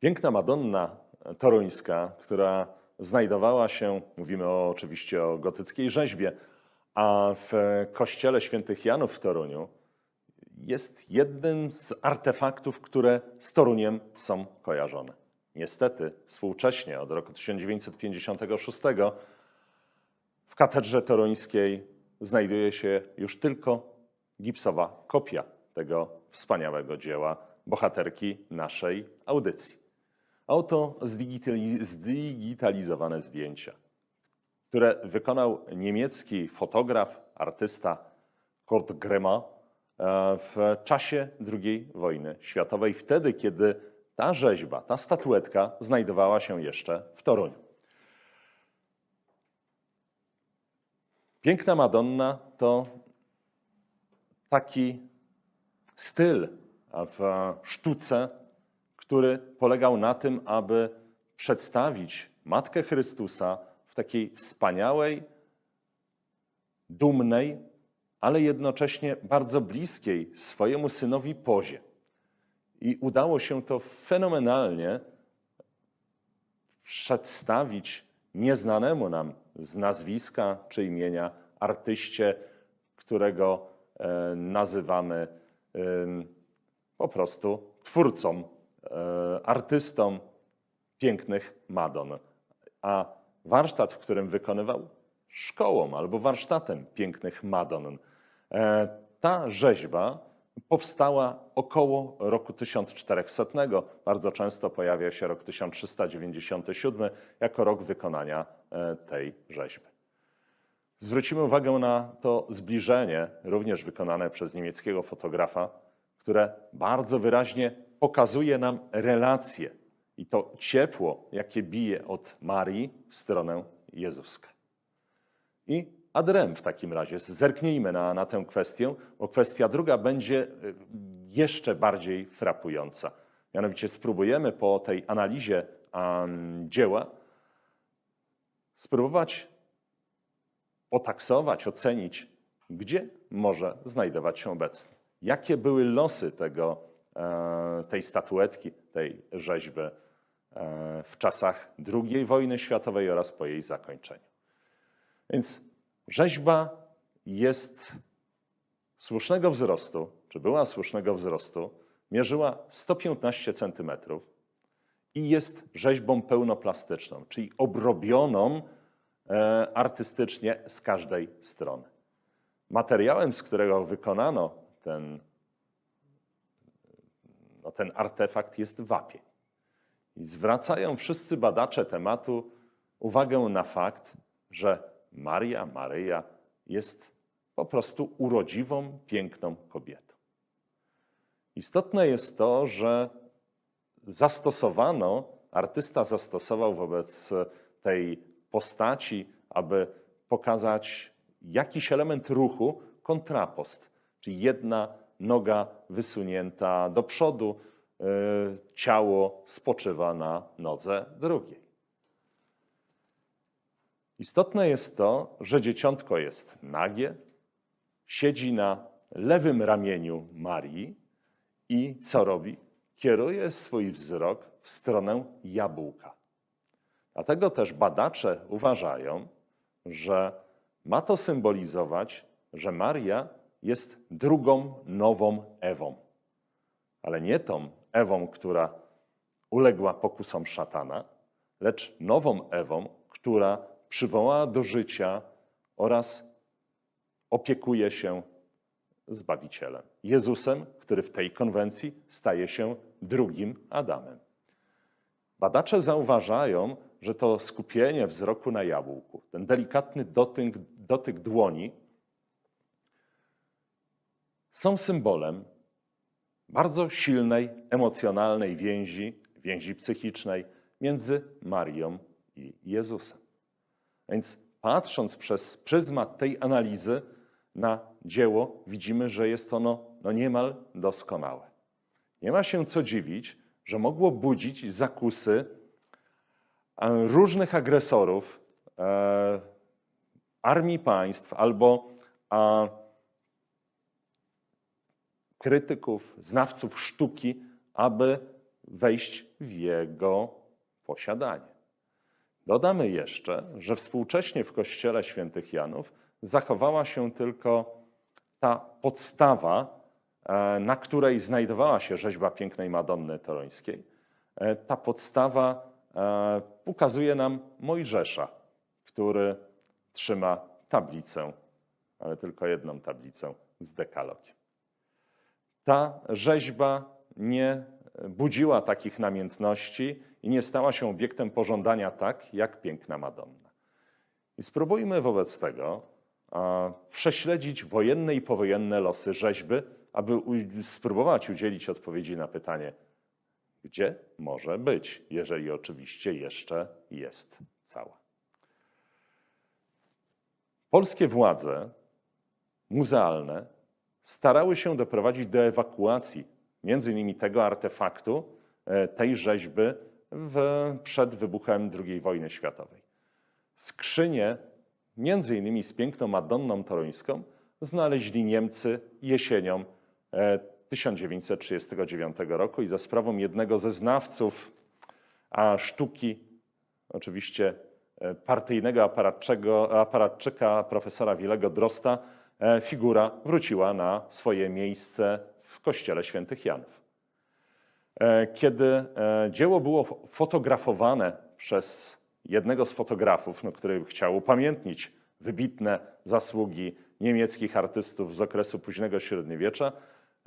Piękna Madonna toruńska, która znajdowała się, mówimy oczywiście o gotyckiej rzeźbie, a w kościele świętych Janów w Toruniu jest jednym z artefaktów, które z Toruniem są kojarzone. Niestety, współcześnie, od roku 1956, w katedrze toruńskiej znajduje się już tylko gipsowa kopia tego wspaniałego dzieła bohaterki naszej audycji. Oto zdigitali- zdigitalizowane zdjęcia, które wykonał niemiecki fotograf, artysta Kurt Grema e, w czasie II wojny światowej, wtedy kiedy ta rzeźba, ta statuetka znajdowała się jeszcze w Toruniu. Piękna Madonna to taki styl w sztuce, który polegał na tym, aby przedstawić Matkę Chrystusa w takiej wspaniałej, dumnej, ale jednocześnie bardzo bliskiej swojemu synowi pozie. I udało się to fenomenalnie przedstawić nieznanemu nam z nazwiska czy imienia artyście, którego e, nazywamy po prostu twórcą, artystą pięknych Madon. A warsztat, w którym wykonywał, szkołą albo warsztatem pięknych Madon. E, Ta rzeźba powstała około roku 1400. Bardzo często pojawia się rok 1397 jako rok wykonania e, tej rzeźby. Zwrócimy uwagę na to zbliżenie, również wykonane przez niemieckiego fotografa, które bardzo wyraźnie pokazuje nam relacje i to ciepło, jakie bije od Marii w stronę Jezuska. I ad rem w takim razie zerknijmy na, na tę kwestię, bo kwestia druga będzie y, jeszcze bardziej frapująca. Mianowicie spróbujemy po tej analizie dzieła spróbować otaksować, ocenić, gdzie może znajdować się obecny. Jakie były losy tego, e, tej statuetki, tej rzeźby e, w czasach II wojny światowej oraz po jej zakończeniu. Więc rzeźba jest słusznego wzrostu, czy była słusznego wzrostu, mierzyła 115 cm i jest rzeźbą pełnoplastyczną, czyli obrobioną e, artystycznie z każdej strony. Materiałem, z którego wykonano ten, ten artefakt, jest wapień. I zwracają wszyscy badacze tematu uwagę na fakt, że Maria, Maryja jest po prostu urodziwą, piękną kobietą. Istotne jest to, że zastosowano, artysta zastosował wobec tej postaci, aby pokazać jakiś element ruchu, kontrapost, czyli jedna noga wysunięta do przodu, y, ciało spoczywa na nodze drugiej. Istotne jest to, że dzieciątko jest nagie, siedzi na lewym ramieniu Marii i co robi? Kieruje swój wzrok w stronę jabłka. Dlatego też badacze uważają, że ma to symbolizować, że Maria jest drugą nową Ewą. Ale nie tą Ewą, która uległa pokusom szatana, lecz nową Ewą, która przywołała do życia oraz opiekuje się Zbawicielem. Jezusem, który w tej konwencji staje się drugim Adamem. Badacze zauważają, że to skupienie wzroku na jabłku, ten delikatny dotyk, dotyk dłoni, są symbolem bardzo silnej, emocjonalnej więzi, więzi psychicznej między Marią i Jezusem. Więc patrząc przez pryzmat tej analizy na dzieło, widzimy, że jest ono no niemal doskonałe. Nie ma się co dziwić, że mogło budzić zakusy e, różnych agresorów, e, armii państw albo a, krytyków, znawców sztuki, aby wejść w jego posiadanie. Dodamy jeszcze, że współcześnie w kościele świętych Janów zachowała się tylko ta podstawa, e, na której znajdowała się rzeźba pięknej Madonny Toruńskiej. E, Ta podstawa e, ukazuje nam Mojżesza, który trzyma tablicę, ale tylko jedną tablicę z dekalogiem. Ta rzeźba nie budziła takich namiętności i nie stała się obiektem pożądania tak, jak piękna Madonna. I spróbujmy wobec tego a, prześledzić wojenne i powojenne losy rzeźby, aby u, spróbować udzielić odpowiedzi na pytanie, gdzie może być, jeżeli oczywiście jeszcze jest cała. Polskie władze muzealne starały się doprowadzić do ewakuacji między innymi tego artefaktu, e, tej rzeźby w, przed wybuchem II wojny światowej. Skrzynię, między innymi z piękną Madonną Toruńską, znaleźli Niemcy jesienią e, 1939 roku i za sprawą jednego ze znawców a sztuki, oczywiście e, partyjnego aparatczyka profesora Wilego Drosta, e, figura wróciła na swoje miejsce w kościele świętych Janów. E, Kiedy e, dzieło było fotografowane przez jednego z fotografów, no, który chciał upamiętnić wybitne zasługi niemieckich artystów z okresu późnego średniowiecza,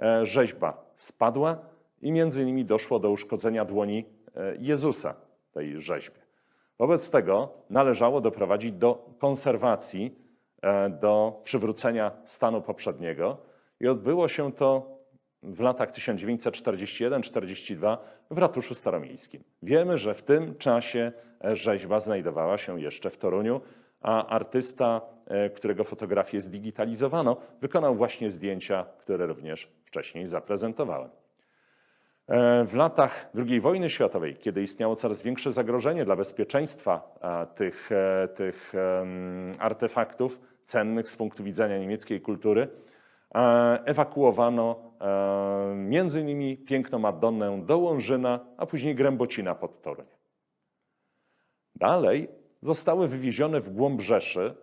e, rzeźba spadła i między innymi doszło do uszkodzenia dłoni e, Jezusa tej rzeźbie. Wobec tego należało doprowadzić do konserwacji, e, do przywrócenia stanu poprzedniego i odbyło się to w latach 1941-42 w ratuszu staromiejskim. Wiemy, że w tym czasie e, rzeźba znajdowała się jeszcze w Toruniu, a artysta, e, którego fotografię zdigitalizowano, wykonał właśnie zdjęcia, które również wcześniej zaprezentowałem. E, W latach II wojny światowej, kiedy istniało coraz większe zagrożenie dla bezpieczeństwa tych, e, tych artefaktów cennych z punktu widzenia niemieckiej kultury, e, ewakuowano e, między innymi piękną Madonnę do Łążyna, a później Grębocina pod Toruń. Dalej zostały wywiezione w głąb Rzeszy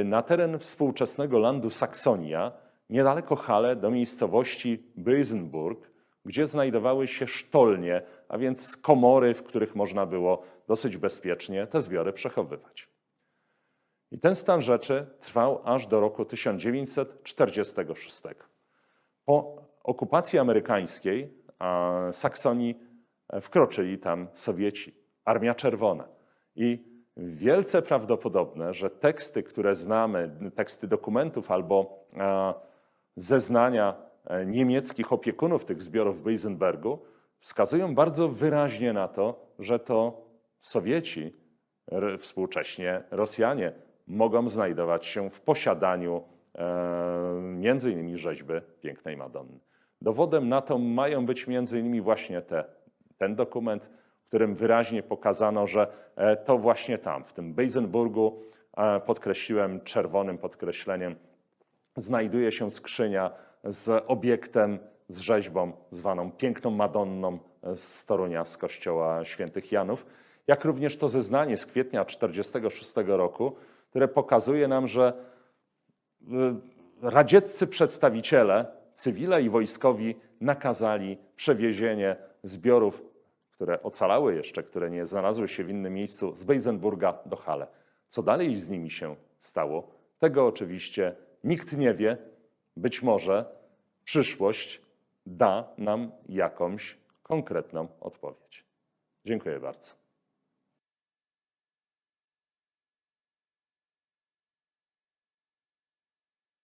y, na teren współczesnego landu Saksonia, niedaleko Halle, do miejscowości Bösenburg, gdzie znajdowały się sztolnie, a więc komory, w których można było dosyć bezpiecznie te zbiory przechowywać. I ten stan rzeczy trwał aż do roku 1946. Po okupacji amerykańskiej Saksonii wkroczyli tam Sowieci, Armia Czerwona. I wielce prawdopodobne, że teksty, które znamy, teksty dokumentów albo e, zeznania e, niemieckich opiekunów tych zbiorów w Beisenbergu wskazują bardzo wyraźnie na to, że to Sowieci, współcześnie Rosjanie, mogą znajdować się w posiadaniu e, innymi rzeźby pięknej Madonny. Dowodem na to mają być innymi właśnie te, ten dokument, w którym wyraźnie pokazano, że e, to właśnie tam, w tym Beisenburgu, e, podkreśliłem czerwonym podkreśleniem, znajduje się skrzynia z obiektem, z rzeźbą zwaną Piękną Madonną z Torunia, z kościoła świętych Janów, jak również to zeznanie z kwietnia 1946 roku, które pokazuje nam, że y, radzieccy przedstawiciele, cywile i wojskowi nakazali przewiezienie zbiorów, które ocalały jeszcze, które nie znalazły się w innym miejscu, z Bejzenburga do Halle. Co dalej z nimi się stało? Tego oczywiście nikt nie wie. Być może przyszłość da nam jakąś konkretną odpowiedź. Dziękuję bardzo.